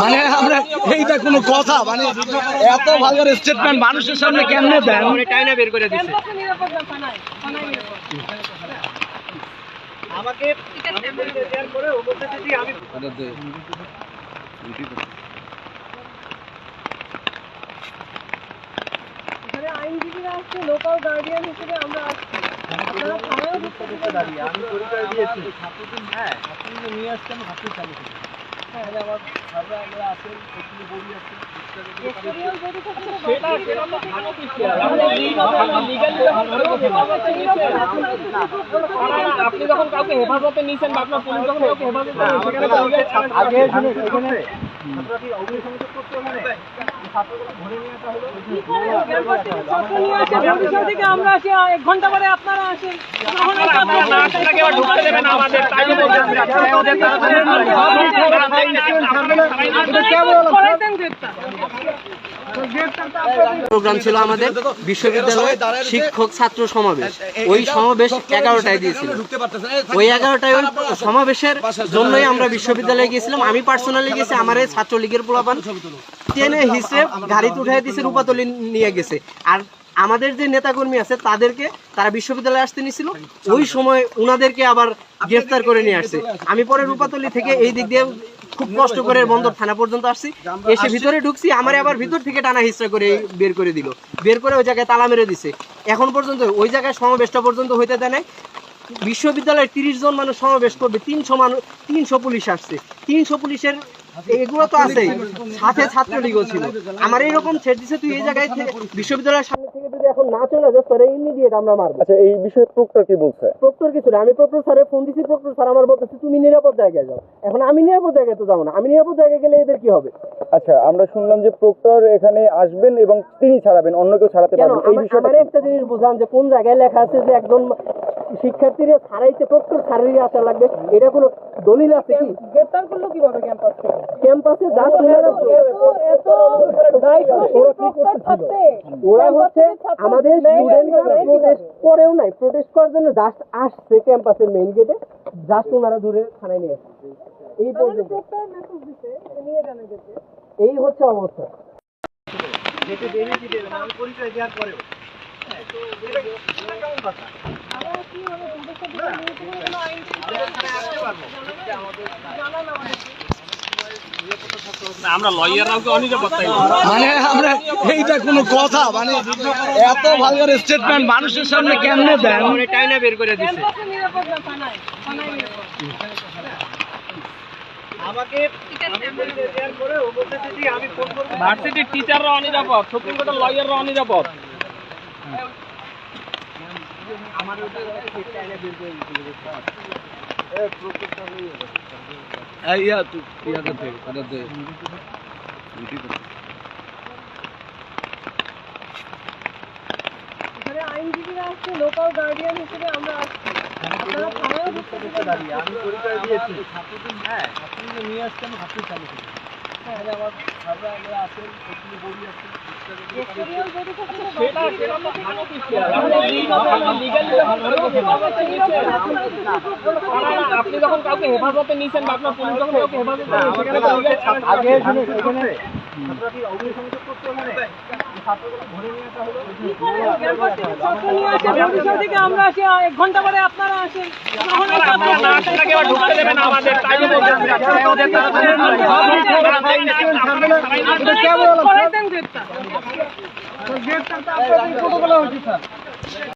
মানে আমরা এইটা কোনো কথা মানে এত ভালো স্টেটমেন্ট মানুষের সামনে কেমনে দেন? বের করে দিচ্ছে আমাকে আইনজীবীরা আসছে লোকাল গার্ডিয়ান হিসেবে আমরা আসছি। আমি পরিচয় দিয়েছি। হ্যাঁ চালু আপনি যখন কাউকে হেফাজতে নিয়েছেন বা আপনার পুলিশ যখন কাউকে হেফাজতে থেকে আমরা আসি আর এক ঘণ্টা পরে আপনারা আসেন। আমাদের প্রোগ্রাম ছিল আমাদের বিশ্ববিদ্যালয়ে শিক্ষক ছাত্র সমাবেশ। ওই সমাবেশ এগারোটায় দিয়েছিল। ওই এগারোটায় সমাবেশের জন্যই আমরা বিশ্ববিদ্যালয়ে গিয়েছিলাম। আমি পার্সোনালি গেছি, আমার এই ছাত্রলীগের পোলাপান। টেনে হিসেবে গাড়িতে উঠাই দিয়েছে, রূপাতলি নিয়ে গেছে। আর আমাদের যে নেতাকর্মী আছে, তাদেরকে তারা বিশ্ববিদ্যালয়ে আসতে নিছিল ওই সময় উনাদেরকে আবার গ্রেফতার করে নিয়ে আসছে। আমি পরে রূপাতলি থেকে এই দিক দিয়ে খুব কষ্ট করে বন্দর থানা পর্যন্ত আসছি। এসে ভিতরে ঢুকছি, আমার আবার ভিতর থেকে টানা হিস্ট্রা করে বের করে দিল। বের করে ওই জায়গায় তালা মেরে দিছে। এখন পর্যন্ত ওই জায়গায় সমাবেশটা পর্যন্ত হইতে দেয় নাই। বিশ্ববিদ্যালয়ের তিরিশ জন মানুষ সমাবেশ করবে, তিনশো মানুষ তিনশো পুলিশ আসছে। তিনশো পুলিশের এগুলো তো আছেই। সাথে ছাত্রলীগও ছিল। আমার এইরকম ছেড়ে দিছে, তুই এই জায়গায় বিশ্ববিদ্যালয়ের সামনে এখন না চলে যায় স্যার ইমিডিয়েট আমরা মারবো। আচ্ছা এই বিষয়ে প্রক্টর কি বলছে? প্রক্টর কিছু না আমি প্রক্টর স্যারে ফোন দিছি প্রক্টর স্যার আমার বলতেছে তুমি নিরাপদ জায়গায় যাও। এখন আমি নিরাপদ জায়গায় তো যাব না। আমি নিরাপদ জায়গায় গেলে এদের কি হবে? আচ্ছা আমরা শুনলাম যে প্রক্টর এখানে আসবেন এবং তিনি ছাড়াবেন অন্য কেউ ছাড়াতে পারবেন এই বিষয়ে বিষয়টা একটা জিনিস বুঝলাম যে কোন জায়গায় লেখা আছে যে একজন শিক্ষার্থীরা ছাড়াইতে প্রক্টর ছাড়াইতে আসা লাগবে। এটা কোনো দলিল আছে কি? গ্রেপ্তার করল কীভাবে ক্যাম্পাস ক্যাম্পাসে ওরা হচ্ছে আমাদের স্টুডেন্টরা প্রোটেস্ট করেও নাই। প্রোটেস্ট করার জন্য জাস্ট আসছে ক্যাম্পাসের মেইন গেটে জাস্ট ওনারা ধরে থানায় নিয়ে আসছে এই পর্যন্ত। এই হচ্ছে অবস্থা। পরিচয় দেওয়ার পরেও। আমরা কি মানে আমরা লয়াররাও মানে আমরা এইটা কোনো কথা মানে এত ভালো স্টেটমেন্ট মানুষের সামনে কেমনে দেন? টাইনা বের করে দিচ্ছে ক্যাম্পাসে নিরাপদ না থানায় থানায় নিরাপদ আমাকে শেয়ার করে ও বলতেছে যে আমি ফোন করব ভার্সিটির টিচাররা অনিরাপদ সুপ্রিম কোর্টের লয়াররা অনিরাপদ তুই ইয়াতে এখানে আইনজীবীরা আসছে। লোকাল গার্ডিয়ান আমরা আসছি। আমি পরিচয় দিয়েছি। হ্যাঁ নিয়ে আসছেন, আপনি চালু করুন। আপনি যখন কাউকে হেফাজতে নিয়েছেন বা আপনার পুলিশ যখন কাউকে হেফাজতে আমরা আসি এক ঘণ্টা পরে আপনারা আসেন গ্রেপ্তার